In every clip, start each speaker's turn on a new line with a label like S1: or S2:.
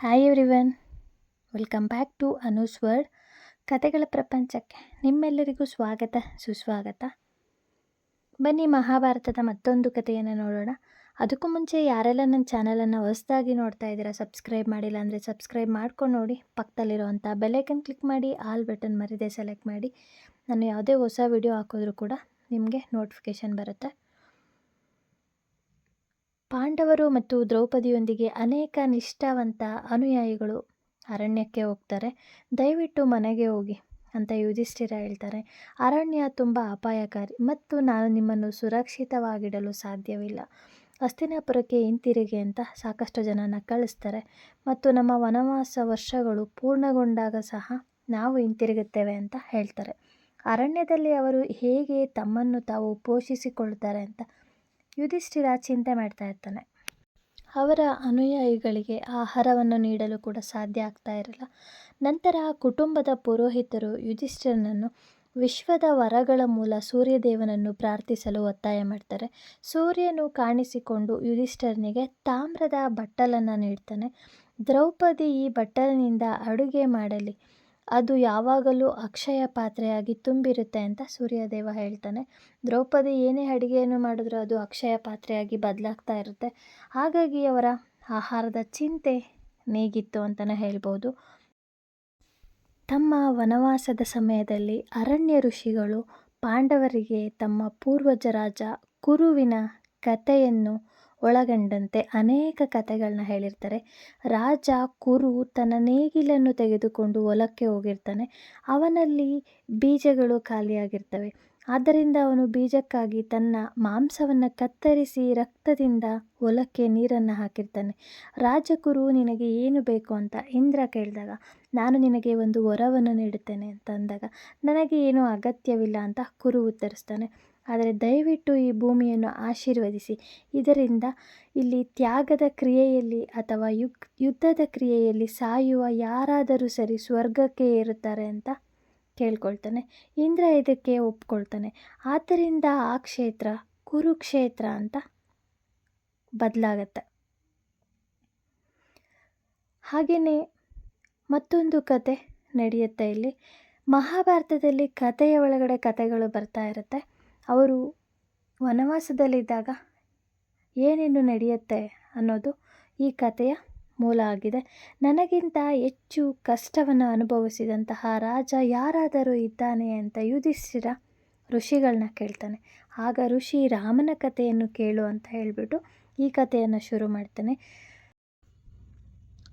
S1: Hi everyone welcome back to Anu's world ಕತೆಗಳ ಪ್ರಪಂಚಕ್ಕೆ ನಿಮ್ಮೆಲ್ಲರಿಗೂ ಸ್ವಾಗತ, ಸುಸ್ವಾಗತ. ಬನ್ನಿ ಮಹಾಭಾರತದ ಮತ್ತೊಂದು ಕಥೆಯನ್ನು ನೋಡೋಣ. ಅದಕ್ಕೂ ಮುಂಚೆ ಯಾರೆಲ್ಲ ನನ್ನ ಚಾನಲನ್ನು ಹೊಸದಾಗಿ ನೋಡ್ತಾ ಇದ್ದೀರಾ ಸಬ್ಸ್ಕ್ರೈಬ್ ಮಾಡಿಲ್ಲ ಅಂದರೆ ಸಬ್ಸ್ಕ್ರೈಬ್ ಮಾಡ್ಕೊಂಡು ನೋಡಿ. ಪಕ್ಕದಲ್ಲಿರುವಂಥ ಬೆಲೈಕನ್ ಕ್ಲಿಕ್ ಮಾಡಿ ಆಲ್ ಬಟನ್ ಮರಿದೆ ಸೆಲೆಕ್ಟ್ ಮಾಡಿ. ನಾನು ಯಾವುದೇ ಹೊಸ ವಿಡಿಯೋ ಹಾಕಿದ್ರೂ ಕೂಡ ನಿಮಗೆ ನೋಟಿಫಿಕೇಷನ್ ಬರುತ್ತೆ. ಪಾಂಡವರು ಮತ್ತು ದ್ರೌಪದಿಯೊಂದಿಗೆ ಅನೇಕ ನಿಷ್ಠಾವಂತ ಅನುಯಾಯಿಗಳು ಅರಣ್ಯಕ್ಕೆ ಹೋಗ್ತಾರೆ. ದಯವಿಟ್ಟು ಮನೆಗೆ ಹೋಗಿ ಅಂತ ಯುಧಿಷ್ಠಿರ ಹೇಳ್ತಾರೆ. ಅರಣ್ಯ ತುಂಬ ಅಪಾಯಕಾರಿ ಮತ್ತು ನಾನು ನಿಮ್ಮನ್ನು ಸುರಕ್ಷಿತವಾಗಿಡಲು ಸಾಧ್ಯವಿಲ್ಲ. ಹಸ್ತಿನಾಪುರಕ್ಕೆ ಹಿಂತಿರುಗಿ ಅಂತ ಸಾಕಷ್ಟು ಜನನ ಕಳಿಸ್ತಾರೆ. ಮತ್ತು ನಮ್ಮ ವನವಾಸ ವರ್ಷಗಳು ಪೂರ್ಣಗೊಂಡಾಗ ಸಹ ನಾವು ಹಿಂತಿರುಗುತ್ತೇವೆ ಅಂತ ಹೇಳ್ತಾರೆ. ಅರಣ್ಯದಲ್ಲಿ ಅವರು ಹೇಗೆ ತಮ್ಮನ್ನು ತಾವು ಪೋಷಿಸಿಕೊಳ್ತಾರೆ ಅಂತ ಯುಧಿಷ್ಠಿರ ಚಿಂತೆ ಮಾಡ್ತಾ ಇರ್ತಾನೆ. ಅವರ ಅನುಯಾಯಿಗಳಿಗೆ ಆಹಾರವನ್ನು ನೀಡಲು ಕೂಡ ಸಾಧ್ಯ ಆಗ್ತಾ ಇರಲ್ಲ. ನಂತರ ಕುಟುಂಬದ ಪುರೋಹಿತರು ಯುಧಿಷ್ಠಿರನನ್ನು ವಿಶ್ವದ ವರಗಳ ಮೂಲ ಸೂರ್ಯದೇವನನ್ನು ಪ್ರಾರ್ಥಿಸಲು ಒತ್ತಾಯ ಮಾಡ್ತಾರೆ. ಸೂರ್ಯನು ಕಾಣಿಸಿಕೊಂಡು ಯುಧಿಷ್ಠರನಿಗೆ ತಾಮ್ರದ ಬಟ್ಟಲನ್ನು ನೀಡ್ತಾನೆ. ದ್ರೌಪದಿ ಈ ಬಟ್ಟಲಿನಿಂದ ಅಡುಗೆ ಮಾಡಲಿ. ಅದು ಯಾವಾಗಲೂ ಅಕ್ಷಯ ಪಾತ್ರೆಯಾಗಿ ತುಂಬಿರುತ್ತೆ ಅಂತ ಸೂರ್ಯದೇವ ಹೇಳ್ತಾನೆ. ದ್ರೌಪದಿ ಏನೇ ಅಡುಗೆಯನ್ನು ಮಾಡಿದ್ರೂ ಅದು ಅಕ್ಷಯ ಪಾತ್ರೆಯಾಗಿ ಬದಲಾಗ್ತಾ ಇರುತ್ತೆ. ಹಾಗಾಗಿ ಅವರ ಆಹಾರದ ಚಿಂತೆ ನೀಗಿತ್ತು ಅಂತಲೇ ಹೇಳ್ಬೋದು. ತಮ್ಮ ವನವಾಸದ ಸಮಯದಲ್ಲಿ ಅರಣ್ಯ ಋಷಿಗಳು ಪಾಂಡವರಿಗೆ ತಮ್ಮ ಪೂರ್ವಜರಾಜ ಕುರುವಿನ ಕಥೆಯನ್ನು ಒಳಗೊಂಡಂತೆ ಅನೇಕ ಕಥೆಗಳನ್ನ ಹೇಳಿರ್ತಾರೆ. ರಾಜ ಕುರು ತನ್ನ ನೇಗಿಲನ್ನು ತೆಗೆದುಕೊಂಡು ಹೊಲಕ್ಕೆ ಹೋಗಿರ್ತಾನೆ. ಅವನಲ್ಲಿ ಬೀಜಗಳು ಖಾಲಿಯಾಗಿರ್ತವೆ. ಆದ್ದರಿಂದ ಅವನು ಬೀಜಕ್ಕಾಗಿ ತನ್ನ ಮಾಂಸವನ್ನು ಕತ್ತರಿಸಿ ರಕ್ತದಿಂದ ಹೊಲಕ್ಕೆ ನೀರನ್ನು ಹಾಕಿರ್ತಾನೆ. ರಾಜಕುರು ನಿನಗೆ ಏನು ಬೇಕು ಅಂತ? ಇಂದ್ರ ಕೇಳಿದಾಗ, ನಾನು ನಿನಗೆ ಒಂದು ವರವನ್ನು ನೀಡುತ್ತೇನೆ ಅಂತ ಅಂದಾಗ, ನನಗೆ ಏನೂ ಅಗತ್ಯವಿಲ್ಲ ಅಂತ ಕುರು ಉತ್ತರಿಸ್ತಾನೆ. ಆದರೆ ದಯವಿಟ್ಟು ಈ ಭೂಮಿಯನ್ನು ಆಶೀರ್ವದಿಸಿ. ಇದರಿಂದ ಇಲ್ಲಿ ತ್ಯಾಗದ ಕ್ರಿಯೆಯಲ್ಲಿ ಅಥವಾ ಯುಗ್, ಯುದ್ಧದ ಕ್ರಿಯೆಯಲ್ಲಿ ಸಾಯುವ ಯಾರಾದರೂ ಸರಿ ಸ್ವರ್ಗಕ್ಕೆ ಏರುತ್ತಾರೆ ಅಂತ ಕೇಳ್ಕೊಳ್ತಾನೆ. ಇಂದ್ರ ಇದಕ್ಕೆ ಒಪ್ಕೊಳ್ತಾನೆ. ಆದ್ದರಿಂದ ಆ ಕ್ಷೇತ್ರ ಕುರುಕ್ಷೇತ್ರ ಅಂತ ಬದಲಾಗತ್ತೆ. ಹಾಗೆಯೇ ಮತ್ತೊಂದು ಕತೆ ನಡೆಯುತ್ತೆ ಇಲ್ಲಿ. ಮಹಾಭಾರತದಲ್ಲಿ ಕಥೆಯ ಒಳಗಡೆ ಕಥೆಗಳು ಬರ್ತಾ ಇರುತ್ತೆ. ಅವರು ವನವಾಸದಲ್ಲಿದ್ದಾಗ ಏನೇನು ನಡೆಯುತ್ತೆ ಅನ್ನೋದು ಈ ಕಥೆಯ ಮೂಲ ಆಗಿದೆ. ನನಗಿಂತ ಹೆಚ್ಚು ಕಷ್ಟವನ್ನು ಅನುಭವಿಸಿದಂತಹ ರಾಜ ಯಾರಾದರೂ ಇದ್ದಾನೆ ಅಂತ ಯುಧಿಷ್ಠಿರ ಋಷಿಗಳನ್ನ ಕೇಳ್ತಾನೆ. ಆಗ ಋಷಿ ರಾಮನ ಕಥೆಯನ್ನು ಕೇಳು ಅಂತ ಹೇಳಿಬಿಟ್ಟು ಈ ಕಥೆಯನ್ನು ಶುರು ಮಾಡ್ತಾನೆ.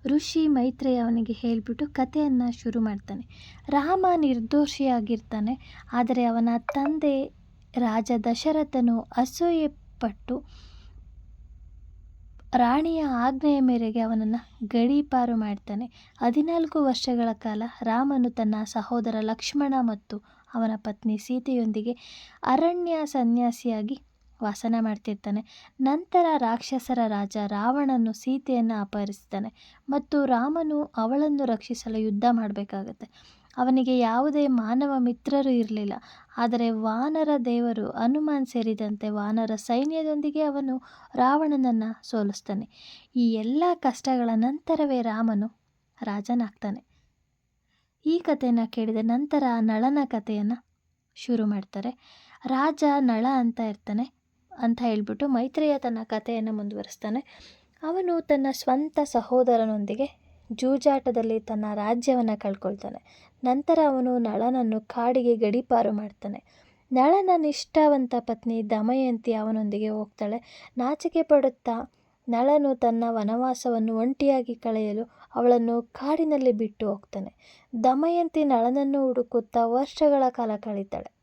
S1: ಋಷಿ ಮೈತ್ರೇಯ ಅವನಿಗೆ ಹೇಳಿಬಿಟ್ಟು ಕಥೆಯನ್ನು ಶುರು ಮಾಡ್ತಾನೆ. ರಾಮ ನಿರ್ದೋಷಿಯಾಗಿರ್ತಾನೆ, ಆದರೆ ಅವನ ತಂದೆ ರಾಜ ದಶರಥನು ಅಸೂಯೆಪಟ್ಟು ರಾಣಿಯ ಆಜ್ಞೆಯ ಮೇರೆಗೆ ಅವನನ್ನು ಗಡೀಪಾರು ಮಾಡ್ತಾನೆ. ಹದಿನಾಲ್ಕು ವರ್ಷಗಳ ಕಾಲ ರಾಮನು ತನ್ನ ಸಹೋದರ ಲಕ್ಷ್ಮಣ ಮತ್ತು ಅವನ ಪತ್ನಿ ಸೀತೆಯೊಂದಿಗೆ ಅರಣ್ಯ ಸನ್ಯಾಸಿಯಾಗಿ ವಾಸನ ಮಾಡ್ತಿರ್ತಾನೆ. ನಂತರ ರಾಕ್ಷಸರ ರಾಜ ರಾವಣನು ಸೀತೆಯನ್ನು ಅಪಹರಿಸ್ತಾನೆ ಮತ್ತು ರಾಮನು ಅವಳನ್ನು ರಕ್ಷಿಸಲು ಯುದ್ಧ ಮಾಡಬೇಕಾಗತ್ತೆ. ಅವನಿಗೆ ಯಾವುದೇ ಮಾನವ ಮಿತ್ರರು ಇರಲಿಲ್ಲ. ಆದರೆ ವಾನರ ದೇವರು ಹನುಮಾನ್ ಸೇರಿದಂತೆ ವಾನರ ಸೈನ್ಯದೊಂದಿಗೆ ಅವನು ರಾವಣನನ್ನು ಸೋಲಿಸ್ತಾನೆ. ಈ ಎಲ್ಲ ಕಷ್ಟಗಳ ನಂತರವೇ ರಾಮನು ರಾಜನಾಗ್ತಾನೆ. ಈ ಕಥೆಯನ್ನು ಕೇಳಿದ ನಂತರ ನಳನ ಕಥೆಯನ್ನು ಶುರು ಮಾಡ್ತಾರೆ. ರಾಜ ನಳ ಅಂತ ಇರ್ತಾನೆ ಅಂತ ಹೇಳ್ಬಿಟ್ಟು ಮೈತ್ರಿಯ ತನ್ನ ಕಥೆಯನ್ನು ಮುಂದುವರಿಸ್ತಾನೆ. ಅವನು ತನ್ನ ಸ್ವಂತ ಸಹೋದರನೊಂದಿಗೆ ಜೂಜಾಟದಲ್ಲಿ ತನ್ನ ರಾಜ್ಯವನ್ನು ಕಳ್ಕೊಳ್ತಾನೆ. ನಂತರ ಅವನು ನಳನನ್ನು ಕಾಡಿಗೆ ಗಡೀಪಾರು ಮಾಡ್ತಾನೆ. ನಳನ ನಿಷ್ಠಾವಂತ ಪತ್ನಿ ದಮಯಂತಿ ಅವನೊಂದಿಗೆ ಹೋಗ್ತಾಳೆ. ನಾಚಿಕೆ ಪಡುತ್ತಾ ನಳನು ತನ್ನ ವನವಾಸವನ್ನು ಒಂಟಿಯಾಗಿ ಕಳೆಯಲು ಅವಳನ್ನು ಕಾಡಿನಲ್ಲಿ ಬಿಟ್ಟು ಹೋಗ್ತಾನೆ. ದಮಯಂತಿ ನಳನನ್ನು ಹುಡುಕುತ್ತಾ ವರ್ಷಗಳ ಕಾಲ ಕಳೀತಾಳೆ.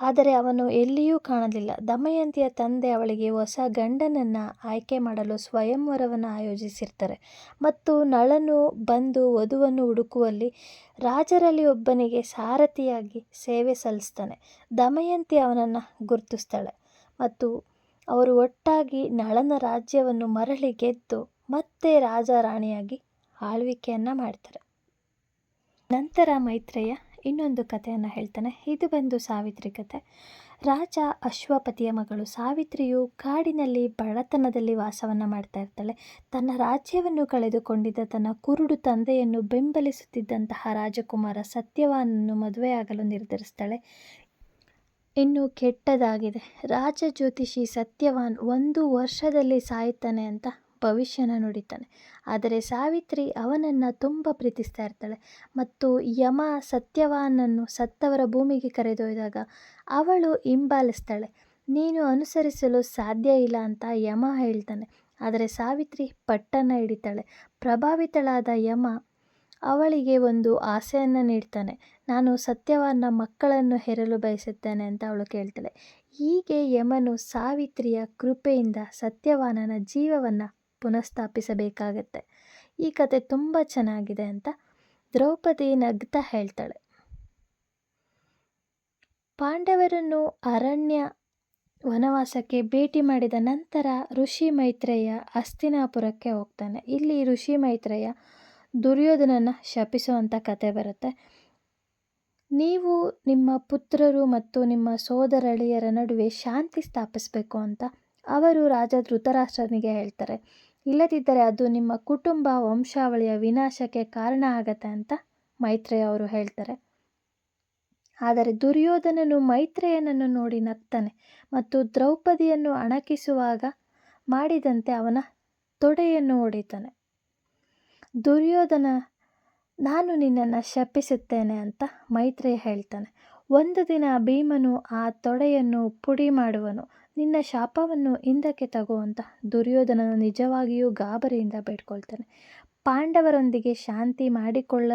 S1: ಆದರೆ ಅವನು ಎಲ್ಲಿಯೂ ಕಾಣಲಿಲ್ಲ. ದಮಯಂತಿಯ ತಂದೆ ಅವಳಿಗೆ ಹೊಸ ಗಂಡನನ್ನು ಆಯ್ಕೆ ಮಾಡಲು ಸ್ವಯಂವರವನ್ನು ಆಯೋಜಿಸಿರ್ತಾರೆ. ಮತ್ತು ನಳನು ಬಂದು ವಧುವನ್ನು ಹುಡುಕುವಲ್ಲಿ ರಾಜರಲ್ಲಿ ಒಬ್ಬನಿಗೆ ಸಾರಥಿಯಾಗಿ ಸೇವೆ ಸಲ್ಲಿಸ್ತಾನೆ. ದಮಯಂತಿ ಅವನನ್ನು ಗುರುತಿಸ್ತಾಳೆ ಮತ್ತು ಅವರು ಒಟ್ಟಾಗಿ ನಳನ ರಾಜ್ಯವನ್ನು ಮರಳಿ ಗೆದ್ದು ಮತ್ತೆ ರಾಜ ರಾಣಿಯಾಗಿ ಆಳ್ವಿಕೆಯನ್ನು ಮಾಡ್ತಾರೆ. ನಂತರ ಮೈತ್ರೇಯ ಇನ್ನೊಂದು ಕಥೆಯನ್ನು ಹೇಳ್ತಾನೆ. ಇದು ಬಂದು ಸಾವಿತ್ರಿ ಕತೆ ರಾಜ ಅಶ್ವಪತಿಯ ಮಗಳು ಸಾವಿತ್ರಿಯು ಕಾಡಿನಲ್ಲಿ ಬಡತನದಲ್ಲಿ ವಾಸವನ್ನು ಮಾಡ್ತಾ ಇರ್ತಾಳೆ. ತನ್ನ ರಾಜ್ಯವನ್ನು ಕಳೆದುಕೊಂಡಿದ್ದ ತನ್ನ ಕುರುಡು ತಂದೆಯನ್ನು ಬೆಂಬಲಿಸುತ್ತಿದ್ದಂತಹ ರಾಜಕುಮಾರ ಸತ್ಯವಾನನ್ನು ಮದುವೆಯಾಗಲು ನಿರ್ಧರಿಸ್ತಾಳೆ. ಇನ್ನು ಕೆಟ್ಟದಾಗಿದೆ. ರಾಜ ಜ್ಯೋತಿಷಿ ಸತ್ಯವಾನ್ ಒಂದು ವರ್ಷದಲ್ಲಿ ಸಾಯುತ್ತಾನೆ ಅಂತ ಭವಿಷ್ಯನ ನುಡಿತಾನೆ. ಆದರೆ ಸಾವಿತ್ರಿ ಅವನನ್ನು ತುಂಬ ಪ್ರೀತಿಸ್ತಾ ಇರ್ತಾಳೆ. ಮತ್ತು ಯಮ ಸತ್ಯವಾನನ್ನು ಸತ್ತವರ ಭೂಮಿಗೆ ಕರೆದೊಯ್ದಾಗ ಅವಳು ಹಿಂಬಾಲಿಸ್ತಾಳೆ. ನೀನು ಅನುಸರಿಸಲು ಸಾಧ್ಯ ಇಲ್ಲ ಅಂತ ಯಮ ಹೇಳ್ತಾನೆ. ಆದರೆ ಸಾವಿತ್ರಿ ಪಟ್ಟನ್ನು ಹಿಡಿತಾಳೆ. ಪ್ರಭಾವಿತಳಾದ ಯಮ ಅವಳಿಗೆ ಒಂದು ಆಸೆಯನ್ನು ನೀಡ್ತಾನೆ. ನಾನು ಸತ್ಯವನ್ನ ಮಕ್ಕಳನ್ನು ಹೆರಲು ಬಯಸುತ್ತೇನೆ ಅಂತ ಅವಳು ಕೇಳ್ತಾಳೆ. ಹೀಗೆ ಯಮನು ಸಾವಿತ್ರಿಯ ಕೃಪೆಯಿಂದ ಸತ್ಯವಾನನ ಜೀವವನ್ನು ಪುನಃಸ್ಥಾಪಿಸಬೇಕಾಗತ್ತೆ. ಈ ಕತೆ ತುಂಬ ಚೆನ್ನಾಗಿದೆ ಅಂತ ದ್ರೌಪದಿ ನಗ್ತಾ ಹೇಳ್ತಾಳೆ. ಪಾಂಡವರನ್ನು ಅರಣ್ಯ ವನವಾಸಕ್ಕೆ ಭೇಟಿ ಮಾಡಿದ ನಂತರ ಋಷಿ ಮೈತ್ರೇಯ ಅಸ್ತಿನಾಪುರಕ್ಕೆ ಹೋಗ್ತಾನೆ. ಇಲ್ಲಿ ಋಷಿ ಮೈತ್ರೇಯ ದುರ್ಯೋಧನನ ಶಪಿಸುವಂಥ ಕತೆ ಬರುತ್ತೆ. ನೀವು ನಿಮ್ಮ ಪುತ್ರರು ಮತ್ತು ನಿಮ್ಮ ಸೋದರಳಿಯರ ನಡುವೆ ಶಾಂತಿ ಸ್ಥಾಪಿಸಬೇಕು ಅಂತ ಅವರು ರಾಜ ಧೃತರಾಷ್ಟ್ರನಿಗೆ ಹೇಳ್ತಾರೆ. ಇಲ್ಲದಿದ್ದರೆ ಅದು ನಿಮ್ಮ ಕುಟುಂಬ ವಂಶಾವಳಿಯ ವಿನಾಶಕ್ಕೆ ಕಾರಣ ಆಗತ್ತೆ ಅಂತ ಮೈತ್ರೇಯ ಅವರು ಹೇಳ್ತಾರೆ. ಆದರೆ ದುರ್ಯೋಧನನು ಮೈತ್ರೇಯನನ್ನು ನೋಡಿ ನಗ್ತಾನೆ ಮತ್ತು ದ್ರೌಪದಿಯನ್ನು ಅಣಕಿಸುವಾಗ ಮಾಡಿದಂತೆ ಅವನ ತೊಡೆಯನ್ನು ಹೊಡಿತಾನೆ. ದುರ್ಯೋಧನ, ನಾನು ನಿನ್ನನ್ನು ಶಪಿಸುತ್ತೇನೆ ಅಂತ ಮೈತ್ರೇಯ ಹೇಳ್ತಾನೆ. ಒಂದು ದಿನ ಭೀಮನು ಆ ತೊಡೆಯನ್ನು ಪುಡಿ ಮಾಡುವನು. ನಿನ್ನ ಶಾಪವನ್ನು ಹಿಂದಕ್ಕೆ ತಗೋ ಅಂತ ದುರ್ಯೋಧನನು ನಿಜವಾಗಿಯೂ ಗಾಬರಿಯಿಂದ ಬೇಡ್ಕೊಳ್ತಾನೆ. ಪಾಂಡವರೊಂದಿಗೆ ಶಾಂತಿ ಮಾಡಿಕೊಳ್ಳ,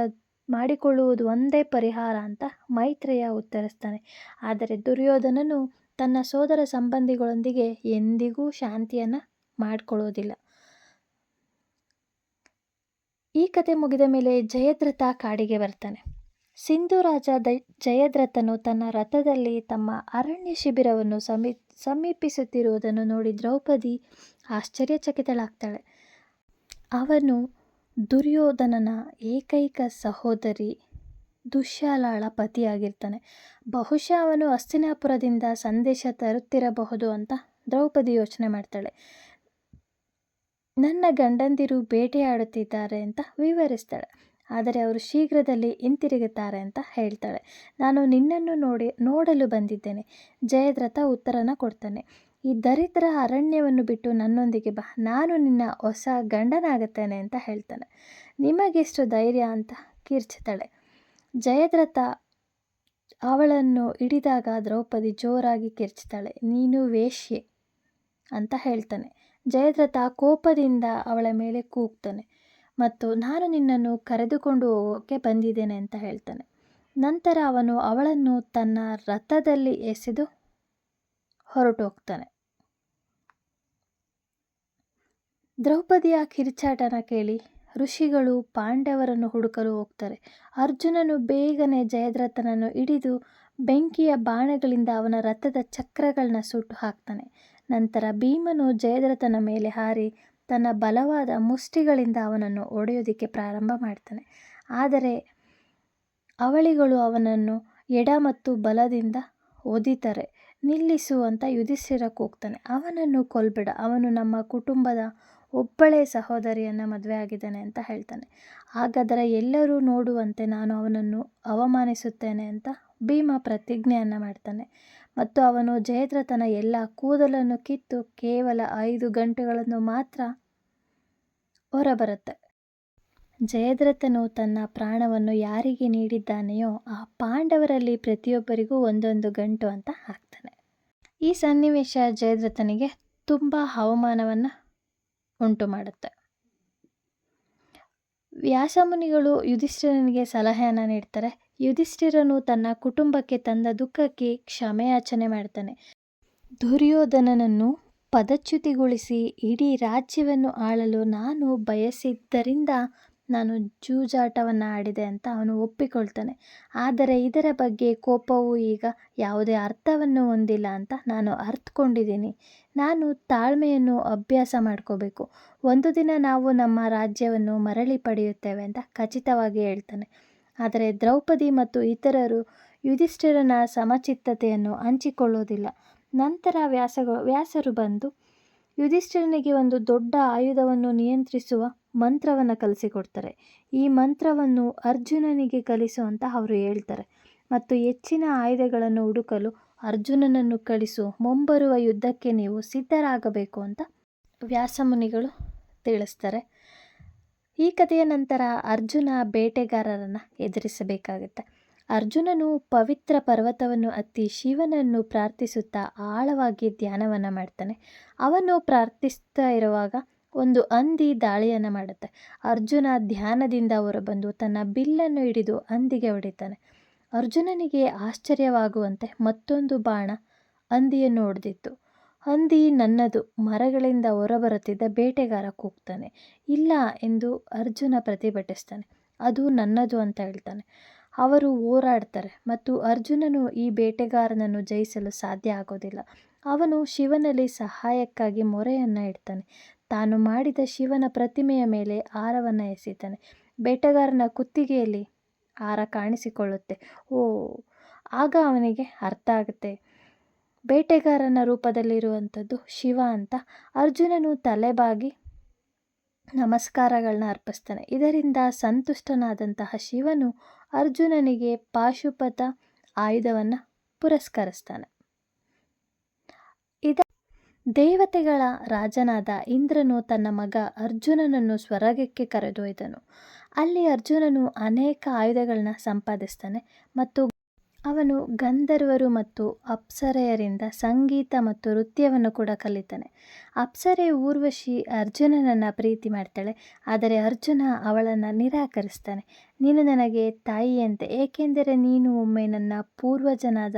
S1: ಮಾಡಿಕೊಳ್ಳುವುದು ಒಂದೇ ಪರಿಹಾರ ಅಂತ ಮೈತ್ರೇಯ ಉತ್ತರಿಸ್ತಾನೆ. ಆದರೆ ದುರ್ಯೋಧನನು ತನ್ನ ಸೋದರ ಸಂಬಂಧಿಗಳೊಂದಿಗೆ ಎಂದಿಗೂ ಶಾಂತಿಯನ್ನು ಮಾಡಿಕೊಳ್ಳೋದಿಲ್ಲ. ಈ ಕತೆ ಮುಗಿದ ಮೇಲೆ ಜಯದ್ರಥ ಕಾಡಿಗೆ ಬರ್ತಾನೆ. ಸಿಂಧು ರಾಜ ಜಯದ್ರಥನು ತನ್ನ ರಥದಲ್ಲಿ ತಮ್ಮ ಅರಣ್ಯ ಶಿಬಿರವನ್ನು ಸಮೀ, ಸಮೀಪಿಸುತ್ತಿರುವುದನ್ನು ನೋಡಿ ದ್ರೌಪದಿ ಆಶ್ಚರ್ಯಚಕಿತಳಾಗ್ತಾಳೆ. ಅವನು ದುರ್ಯೋಧನನ ಏಕೈಕ ಸಹೋದರಿ ದುಶ್ಯಾಲಾಳ ಪತಿಯಾಗಿರ್ತಾನೆ. ಬಹುಶಃ ಅವನು ಹಸ್ತಿನಾಪುರದಿಂದ ಸಂದೇಶ ತರುತ್ತಿರಬಹುದು ಅಂತ ದ್ರೌಪದಿ ಯೋಚನೆ ಮಾಡ್ತಾಳೆ. ನನ್ನ ಗಂಡಂದಿರು ಬೇಟೆಯಾಡುತ್ತಿದ್ದಾರೆ ಅಂತ ವಿವರಿಸ್ತಾಳೆ. ಆದರೆ ಅವರು ಶೀಘ್ರದಲ್ಲಿ ಹಿಂತಿರುಗುತ್ತಾರೆ ಅಂತ ಹೇಳ್ತಾಳೆ. ನಾನು ನಿನ್ನನ್ನು ನೋಡಿ, ನೋಡಲು ಬಂದಿದ್ದೇನೆ. ಜಯದ್ರಥ ಉತ್ತರನ ಕೊಡ್ತಾನೆ. ಈ ದರಿದ್ರ ಅರಣ್ಯವನ್ನು ಬಿಟ್ಟು ನನ್ನೊಂದಿಗೆ ಬಾ. ನಾನು ನಿನ್ನ ಹೊಸ ಗಂಡನಾಗುತ್ತೇನೆ ಅಂತ ಹೇಳ್ತಾನೆ. ನಿಮಗೆಷ್ಟು ಧೈರ್ಯ ಅಂತ ಕಿರ್ಚ್ತಾಳೆ. ಜಯದ್ರಥ ಅವಳನ್ನು ಹಿಡಿದಾಗ ದ್ರೌಪದಿ ಜೋರಾಗಿ ಕಿರ್ಚ್ತಾಳೆ. ನೀನು ವೇಶ್ಯೆ ಅಂತ ಹೇಳ್ತಾನೆ. ಜಯದ್ರಥ ಕೋಪದಿಂದ ಅವಳ ಮೇಲೆ ಕೂಗ್ತಾನೆ. ಮತ್ತು ನಾನು ನಿನ್ನನ್ನು ಕರೆದುಕೊಂಡು ಹೋಗೋಕ್ಕೆ ಬಂದಿದ್ದೇನೆ ಅಂತ ಹೇಳ್ತಾನೆ. ನಂತರ ಅವನು ಅವಳನ್ನು ತನ್ನ ರಥದಲ್ಲಿ ಎಸೆದು ಹೊರಟು ಹೋಗ್ತಾನೆ ದ್ರೌಪದಿಯ ಕಿರಿಚಾಟನ ಕೇಳಿ ಋಷಿಗಳು ಪಾಂಡವರನ್ನು ಹುಡುಕಲು ಹೋಗ್ತಾರೆ. ಅರ್ಜುನನು ಬೇಗನೆ ಜಯದ್ರಥನನ್ನು ಹಿಡಿದು ಬೆಂಕಿಯ ಬಾಣಗಳಿಂದ ಅವನ ರಥದ ಚಕ್ರಗಳನ್ನ ಸುಟ್ಟು ಹಾಕ್ತಾನೆ. ನಂತರ ಭೀಮನು ಜಯದ್ರಥನ ಮೇಲೆ ಹಾರಿ ತನ್ನ ಬಲವಾದ ಮುಷ್ಟಿಗಳಿಂದ ಅವನನ್ನು ಒಡೆಯೋದಕ್ಕೆ ಪ್ರಾರಂಭ ಮಾಡ್ತಾನೆ. ಆದರೆ ಅವಳಿಗಳು ಅವನನ್ನು ಎಡ ಮತ್ತು ಬಲದಿಂದ ಒದಿತಾರೆ ನಿಲ್ಲಿಸು ಅಂತ ಯುಧಿಷ್ಠಿರಕ್ಕೆ ಹೋಗ್ತಾನೆ. ಅವನನ್ನು ಕೊಲ್ಬೇಡ, ಅವನು ನಮ್ಮ ಕುಟುಂಬದ ಒಬ್ಬಳೇ ಸಹೋದರಿಯನ್ನು ಮದುವೆ ಆಗಿದ್ದಾನೆ ಅಂತ ಹೇಳ್ತಾನೆ. ಹಾಗಾದರೆ ಎಲ್ಲರೂ ನೋಡುವಂತೆ ನಾನು ಅವನನ್ನು ಅವಮಾನಿಸುತ್ತೇನೆ ಅಂತ ಭೀಮ ಪ್ರತಿಜ್ಞೆಯನ್ನು ಮಾಡ್ತಾನೆ. ಮತ್ತು ಅವನು ಜಯದ್ರಥನ ಎಲ್ಲ ಕೂದಲನ್ನು ಕಿತ್ತು ಕೇವಲ ಐದು ಗಂಟೆಗಳನ್ನು ಮಾತ್ರ ಹೊರಬರುತ್ತೆ. ಜಯದ್ರಥನು ತನ್ನ ಪ್ರಾಣವನ್ನು ಯಾರಿಗೆ ನೀಡಿದ್ದಾನೆಯೋ ಆ ಪಾಂಡವರಲ್ಲಿ ಪ್ರತಿಯೊಬ್ಬರಿಗೂ ಒಂದೊಂದು ಗಂಟು ಅಂತ ಹಾಕ್ತಾನೆ. ಈ ಸನ್ನಿವೇಶ ಜಯದ್ರಥನಿಗೆ ತುಂಬ ಅವಮಾನವನ್ನು ಉಂಟು ಮಾಡುತ್ತೆ ವ್ಯಾಸಮುನಿಗಳು ಯುಧಿಷ್ಠಿರನಿಗೆ ಸಲಹೆಯನ್ನು ನೀಡ್ತಾರೆ. ಯುಧಿಷ್ಠಿರನು ತನ್ನ ಕುಟುಂಬಕ್ಕೆ ತಂದ ದುಃಖಕ್ಕೆ ಕ್ಷಮೆಯಾಚನೆ ಮಾಡ್ತಾನೆ. ದುರ್ಯೋಧನನನ್ನು ಪದಚ್ಯುತಿಗೊಳಿಸಿ ಇಡೀ ರಾಜ್ಯವನ್ನು ಆಳಲು ನಾನು ಬಯಸಿದ್ದರಿಂದ ನಾನು ಜೂಜಾಟವನ್ನು ಆಡಿದೆ ಅಂತ ಅವನು ಒಪ್ಪಿಕೊಳ್ತಾನೆ. ಆದರೆ ಇದರ ಬಗ್ಗೆ ಕೋಪವು ಈಗ ಯಾವುದೇ ಅರ್ಥವನ್ನು ಹೊಂದಿಲ್ಲ ಅಂತ ನಾನು ಅರ್ಥಕೊಂಡಿದ್ದೀನಿ. ನಾನು ತಾಳ್ಮೆಯನ್ನು ಅಭ್ಯಾಸ ಮಾಡ್ಕೋಬೇಕು. ಒಂದು ದಿನ ನಾವು ನಮ್ಮ ರಾಜ್ಯವನ್ನು ಮರಳಿ ಪಡೆಯುತ್ತೇವೆ ಅಂತ ಖಚಿತವಾಗಿ ಹೇಳ್ತಾನೆ. ಆದರೆ ದ್ರೌಪದಿ ಮತ್ತು ಇತರರು ಯುಧಿಷ್ಠಿರನ ಸಮಚಿತ್ತತೆಯನ್ನು ಹಂಚಿಕೊಳ್ಳುವುದಿಲ್ಲ. ನಂತರ ವ್ಯಾಸ ವ್ಯಾಸರು ಬಂದು ಯುಧಿಷ್ಠಿರನಿಗೆ ಒಂದು ದೊಡ್ಡ ಆಯುಧವನ್ನು ನಿಯಂತ್ರಿಸುವ ಮಂತ್ರವನ್ನು ಕಲಿಸಿಕೊಡ್ತಾರೆ. ಈ ಮಂತ್ರವನ್ನು ಅರ್ಜುನನಿಗೆ ಕಲಿಸು ಅಂತ ಅವರು ಹೇಳ್ತಾರೆ. ಮತ್ತು ಹೆಚ್ಚಿನ ಆಯುಧಗಳನ್ನು ಹುಡುಕಲು ಅರ್ಜುನನನ್ನು ಕಳಿಸು, ಮುಂಬರುವ ಯುದ್ಧಕ್ಕೆ ನೀವು ಸಿದ್ಧರಾಗಬೇಕು ಅಂತ ವ್ಯಾಸಮುನಿಗಳು ತಿಳಿಸ್ತಾರೆ. ಈ ಕಥೆಯ ನಂತರ ಅರ್ಜುನ ಬೇಟೆಗಾರರನ್ನು ಎದುರಿಸಬೇಕಾಗುತ್ತೆ. ಅರ್ಜುನನು ಪವಿತ್ರ ಪರ್ವತವನ್ನು ಹತ್ತಿ ಶಿವನನ್ನು ಪ್ರಾರ್ಥಿಸುತ್ತಾ ಆಳವಾಗಿ ಧ್ಯಾನವನ್ನು ಮಾಡ್ತಾನೆ. ಅವನು ಪ್ರಾರ್ಥಿಸ್ತಾ ಇರುವಾಗ ಒಂದು ಹಂದಿ ದಾಳಿಯನ್ನು ಮಾಡುತ್ತೆ. ಅರ್ಜುನ ಧ್ಯಾನದಿಂದ ಹೊರಬಂದು ತನ್ನ ಬಿಲ್ಲನ್ನು ಹಿಡಿದು ಅಂದಿಗೆ ಹೊಡಿತಾನೆ. ಅರ್ಜುನನಿಗೆ ಆಶ್ಚರ್ಯವಾಗುವಂತೆ ಮತ್ತೊಂದು ಬಾಣ ಅಂದಿಯನ್ನು ಹೊಡೆದಿತ್ತು. ಹಂದಿ ನನ್ನದು ಮರಗಳಿಂದ ಹೊರಬರುತ್ತಿದ್ದ ಬೇಟೆಗಾರ ಕೂಗ್ತಾನೆ ಇಲ್ಲ ಎಂದು ಅರ್ಜುನ ಪ್ರತಿಭಟಿಸ್ತಾನೆ. ಅದು ನನ್ನದು ಅಂತ ಹೇಳ್ತಾನೆ. ಅವರು ಹೋರಾಡ್ತಾರೆ ಮತ್ತು ಅರ್ಜುನನು ಈ ಬೇಟೆಗಾರನನ್ನು ಜಯಿಸಲು ಸಾಧ್ಯ ಆಗೋದಿಲ್ಲ. ಅವನು ಶಿವನಲ್ಲಿ ಸಹಾಯಕ್ಕಾಗಿ ಮೊರೆಯನ್ನು ಇಡ್ತಾನೆ. ತಾನು ಮಾಡಿದ ಶಿವನ ಪ್ರತಿಮೆಯ ಮೇಲೆ ಹಾರವನ್ನು ಎಸೆಯುತ್ತಾನೆ ಬೇಟೆಗಾರನ ಕುತ್ತಿಗೆಯಲ್ಲಿ ಹಾರ ಕಾಣಿಸಿಕೊಳ್ಳುತ್ತೆ. ಓ, ಆಗ ಅವನಿಗೆ ಅರ್ಥ ಆಗುತ್ತೆ. ಬೇಟೆಗಾರನ ರೂಪದಲ್ಲಿರುವಂಥದ್ದು ಶಿವ ಅಂತ. ಅರ್ಜುನನು ತಲೆಬಾಗಿ ನಮಸ್ಕಾರಗಳನ್ನ ಅರ್ಪಿಸ್ತಾನೆ. ಇದರಿಂದ ಸಂತುಷ್ಟನಾದಂತಹ ಶಿವನು ಅರ್ಜುನನಿಗೆ ಪಾಶುಪತ ಆಯುಧವನ್ನು ಪುರಸ್ಕರಿಸ್ತಾನೆ. ಇದ ದೇವತೆಗಳ ರಾಜನಾದ ಇಂದ್ರನು ತನ್ನ ಮಗ ಅರ್ಜುನನನ್ನು ಸ್ವರಗಕ್ಕೆ ಕರೆದೊಯ್ದನು. ಅಲ್ಲಿ ಅರ್ಜುನನು ಅನೇಕ ಆಯುಧಗಳನ್ನ ಸಂಪಾದಿಸ್ತಾನೆ ಮತ್ತು ಅವನು ಗಂಧರ್ವರು ಮತ್ತು ಅಪ್ಸರೆಯರಿಂದ ಸಂಗೀತ ಮತ್ತು ನೃತ್ಯವನ್ನು ಕೂಡ ಕಲಿತಾನೆ. ಅಪ್ಸರೆ ಊರ್ವಶಿ ಅರ್ಜುನನನ್ನು ಪ್ರೀತಿ ಮಾಡ್ತಾಳೆ, ಆದರೆ ಅರ್ಜುನ ಅವಳನ್ನು ನಿರಾಕರಿಸ್ತಾನೆ. ನೀನು ನನಗೆ ತಾಯಿಯಂತೆ, ಏಕೆಂದರೆ ನೀನು ಒಮ್ಮೆ ನನ್ನ ಪೂರ್ವಜನಾದ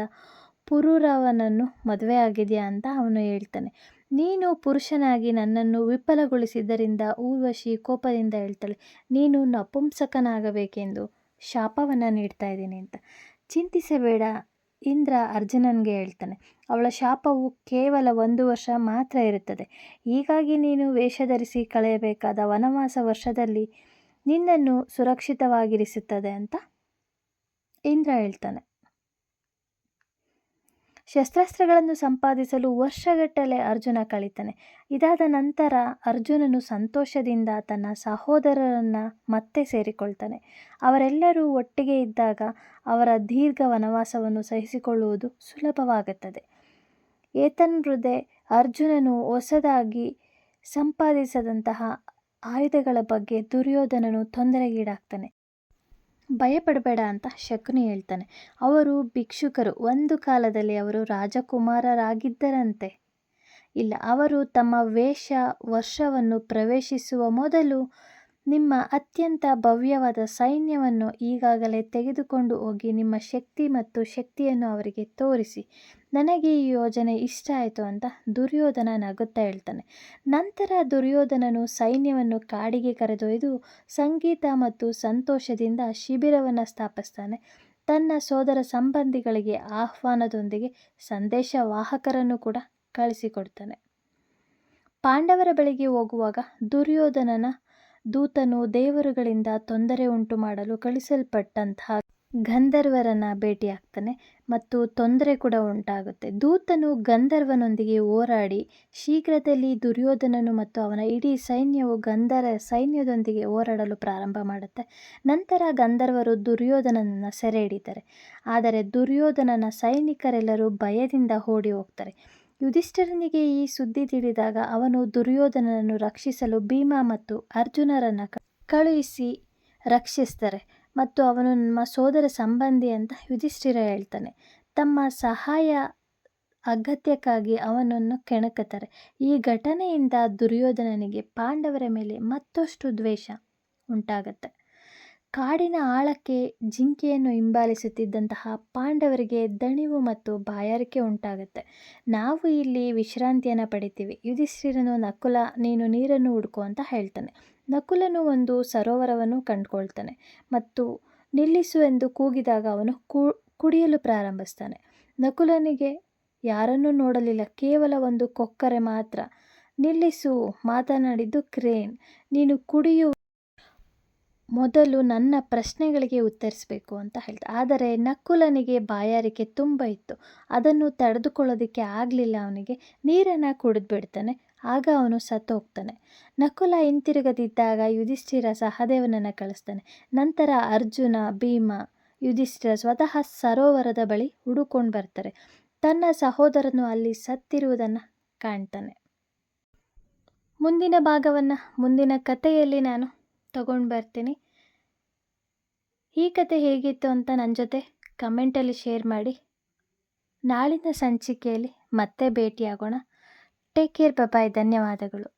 S1: ಪುರೂರವನನ್ನು ಮದುವೆ ಆಗಿದೆಯಾ ಅಂತ ಅವನು ಹೇಳ್ತಾನೆ. ನೀನು ಪುರುಷನಾಗಿ ನನ್ನನ್ನು ವಿಫಲಗೊಳಿಸಿದ್ದರಿಂದ ಊರ್ವಶಿ ಕೋಪದಿಂದ ಹೇಳ್ತಾಳೆ, ನೀನು ನಪುಂಸಕನಾಗಬೇಕೆಂದು ಶಾಪವನ್ನು ನೀಡ್ತಾ ಇದ್ದೀನಿ ಅಂತ. ಚಿಂತಿಸಬೇಡ. ಇಂದ್ರ ಅರ್ಜುನನಿಗೆ ಹೇಳ್ತಾನೆ, ಅವಳ ಶಾಪವು ಕೇವಲ ಒಂದು ವರ್ಷ ಮಾತ್ರ ಇರುತ್ತದೆ. ಹೀಗಾಗಿ ನೀನು ವೇಷ ಧರಿಸಿ ಕಳೆಯಬೇಕಾದ ವನವಾಸ ವರ್ಷದಲ್ಲಿ ನಿನ್ನನ್ನು ಸುರಕ್ಷಿತವಾಗಿರಿಸುತ್ತದೆ ಅಂತ ಇಂದ್ರ ಹೇಳ್ತಾನೆ. ಶಸ್ತ್ರಾಸ್ತ್ರಗಳನ್ನು ಸಂಪಾದಿಸಲು ವರ್ಷಗಟ್ಟಲೆ ಅರ್ಜುನ ಕಳಿತಾನೆ. ಇದಾದ ನಂತರ ಅರ್ಜುನನು ಸಂತೋಷದಿಂದ ತನ್ನ ಸಹೋದರರನ್ನು ಮತ್ತೆ ಸೇರಿಕೊಳ್ತಾನೆ. ಅವರೆಲ್ಲರೂ ಒಟ್ಟಿಗೆ ಇದ್ದಾಗ ಅವರ ದೀರ್ಘ ವನವಾಸವನ್ನು ಸಹಿಸಿಕೊಳ್ಳುವುದು ಸುಲಭವಾಗುತ್ತದೆ. ಏತನ್ಹೃದೆ ಅರ್ಜುನನು ಹೊಸದಾಗಿ ಸಂಪಾದಿಸದಂತಹ ಆಯುಧಗಳ ಬಗ್ಗೆ ದುರ್ಯೋಧನನು ತೊಂದರೆಗೀಡಾಗ್ತಾನೆ. ಭಯಪಡಬೇಡ ಅಂತ ಶಕುನಿ ಹೇಳ್ತಾನೆ. ಅವರು ಭಿಕ್ಷುಕರು. ಒಂದು ಕಾಲದಲ್ಲಿ ಅವರು ರಾಜಕುಮಾರರಾಗಿದ್ದರಂತೆ. ಇಲ್ಲ, ಅವರು ತಮ್ಮ ವೇಷ, ವರ್ಷವನ್ನು ಪ್ರವೇಶಿಸುವ ಮೊದಲು ನಿಮ್ಮ ಅತ್ಯಂತ ಭವ್ಯವಾದ ಸೈನ್ಯವನ್ನು ಈಗಾಗಲೇ ತೆಗೆದುಕೊಂಡು ಹೋಗಿ ನಿಮ್ಮ ಶಕ್ತಿ ಮತ್ತು ಶಕ್ತಿಯನ್ನು ಅವರಿಗೆ ತೋರಿಸಿ. ನನಗೆ ಈ ಯೋಜನೆ ಇಷ್ಟ ಆಯಿತು ಅಂತ ದುರ್ಯೋಧನ ನಗುತ್ತಾ ಹೇಳ್ತಾನೆ. ನಂತರ ದುರ್ಯೋಧನನು ಸೈನ್ಯವನ್ನು ಕಾಡಿಗೆ ಕರೆದೊಯ್ದು ಸಂಗೀತ ಮತ್ತು ಸಂತೋಷದಿಂದ ಶಿಬಿರವನ್ನು ಸ್ಥಾಪಿಸ್ತಾನೆ. ತನ್ನ ಸೋದರ ಸಂಬಂಧಿಗಳಿಗೆ ಆಹ್ವಾನದೊಂದಿಗೆ ಸಂದೇಶವಾಹಕರನ್ನು ಕೂಡ ಕಳಿಸಿಕೊಡ್ತಾನೆ. ಪಾಂಡವರ ಬಳಿಗೆ ಹೋಗುವಾಗ ದುರ್ಯೋಧನನ ದೂತನು ದೇವರುಗಳಿಂದ ತೊಂದರೆ ಉಂಟು ಮಾಡಲು ಕಳಿಸಲ್ಪಟ್ಟಂತಹ ಗಂಧರ್ವರನ್ನ ಭೇಟಿಯಾಗ್ತಾನೆ ಮತ್ತು ತೊಂದರೆ ಕೂಡ ಉಂಟಾಗುತ್ತೆ. ದೂತನು ಗಂಧರ್ವನೊಂದಿಗೆ ಹೋರಾಡಿ ಶೀಘ್ರದಲ್ಲಿ ದುರ್ಯೋಧನನು ಮತ್ತು ಅವನ ಇಡೀ ಸೈನ್ಯವು ಗಂಧರ ಸೈನ್ಯದೊಂದಿಗೆ ಹೋರಾಡಲು ಪ್ರಾರಂಭ ಮಾಡುತ್ತೆ. ನಂತರ ಗಂಧರ್ವರು ದುರ್ಯೋಧನನನ್ನು ಸೆರೆ ಹಿಡಿತಾರೆ. ಆದರೆ ದುರ್ಯೋಧನನ ಸೈನಿಕರೆಲ್ಲರೂ ಭಯದಿಂದ ಓಡಿ ಹೋಗ್ತಾರೆ. ಯುಧಿಷ್ಠಿರನಿಗೆ ಈ ಸುದ್ದಿ ತಿಳಿದಾಗ ಅವನು ದುರ್ಯೋಧನನನ್ನು ರಕ್ಷಿಸಲು ಭೀಮ ಮತ್ತು ಅರ್ಜುನರನ್ನು ಕಳುಹಿಸಿ ರಕ್ಷಿಸ್ತಾರೆ ಮತ್ತು ಅವನು ನಮ್ಮ ಸೋದರ ಸಂಬಂಧಿ ಅಂತ ಯುಧಿಷ್ಠಿರ ಹೇಳ್ತಾನೆ. ತಮ್ಮ ಸಹಾಯ, ಅಗತ್ಯಕ್ಕಾಗಿ ಅವನನ್ನು ಕೆಣಕುತ್ತಾರೆ. ಈ ಘಟನೆಯಿಂದ ದುರ್ಯೋಧನನಿಗೆ ಪಾಂಡವರ ಮೇಲೆ ಮತ್ತಷ್ಟು ದ್ವೇಷ ಉಂಟಾಗತ್ತೆ. ಕಾಡಿನ ಆಳಕ್ಕೆ ಜಿಂಕೆಯನ್ನು ಹಿಂಬಾಲಿಸುತ್ತಿದ್ದಂತಹ ಪಾಂಡವರಿಗೆ ದಣಿವು ಮತ್ತು ಬಾಯಾರಿಕೆ ಉಂಟಾಗುತ್ತೆ. ನಾವು ಇಲ್ಲಿ ವಿಶ್ರಾಂತಿಯನ್ನು ಪಡಿತೀವಿ. ಯುಧಿಷ್ಠಿರನು, ನಕುಲ, ನೀನು ನೀರನ್ನು ಹುಡುಕು ಅಂತ ಹೇಳ್ತಾನೆ. ನಕುಲನು ಒಂದು ಸರೋವರವನ್ನು ಕಂಡುಕೊಳ್ತಾನೆ ಮತ್ತು ನಿಲ್ಲಿಸು ಎಂದು ಕೂಗಿದಾಗ ಅವನು ಕುಡಿಯಲು ಪ್ರಾರಂಭಿಸ್ತಾನೆ. ನಕುಲನಿಗೆ ಯಾರನ್ನೂ ನೋಡಲಿಲ್ಲ. ಕೇವಲ ಒಂದು ಕೊಕ್ಕರೆ ಮಾತ್ರ. ನಿಲ್ಲಿಸು, ಮಾತನಾಡಿದ್ದು ಕ್ರೇನ್. ನೀನು ಕುಡಿಯು ಮೊದಲು ನನ್ನ ಪ್ರಶ್ನೆಗಳಿಗೆ ಉತ್ತರಿಸಬೇಕು ಅಂತ ಹೇಳ್ದ. ಆದರೆ ನಕುಲನಿಗೆ ಬಾಯಾರಿಕೆ ತುಂಬ ಇತ್ತು. ಅದನ್ನು ತಡೆದುಕೊಳ್ಳೋದಕ್ಕೆ ಆಗಲಿಲ್ಲ ಅವನಿಗೆ. ನೀರನ್ನು ಕುಡಿದ್ಬಿಡ್ತಾನೆ. ಆಗ ಅವನು ಸತ್ತೋಗ್ತಾನೆ. ನಕುಲ ಹಿಂತಿರುಗದಿದ್ದಾಗ ಯುಧಿಷ್ಠಿರ ಸಹದೇವನನ್ನು ಕಳಿಸ್ತಾನೆ. ನಂತರ ಅರ್ಜುನ, ಭೀಮ, ಯುಧಿಷ್ಠಿರ ಸ್ವತಃ ಸರೋವರದ ಬಳಿ ಹುಡುಕೊಂಡು ಬರ್ತಾರೆ. ತನ್ನ ಸಹೋದರನು ಅಲ್ಲಿ ಸತ್ತಿರುವುದನ್ನು ಕಾಣ್ತಾನೆ. ಮುಂದಿನ ಭಾಗವನ್ನು, ಮುಂದಿನ ಕಥೆಯಲ್ಲಿ ನಾನು ತಗೊಂಡು ಬರ್ತೀನಿ. ಈ ಕತೆ ಹೇಗಿತ್ತು ಅಂತ ನನ್ನ ಜೊತೆ ಕಮೆಂಟಲ್ಲಿ ಶೇರ್ ಮಾಡಿ. ನಾಳಿನ ಸಂಚಿಕೆಯಲ್ಲಿ ಮತ್ತೆ ಭೇಟಿಯಾಗೋಣ. ಟೇಕ್ ಕೇರ್ ಬಾಯ್ ಧನ್ಯವಾದಗಳು.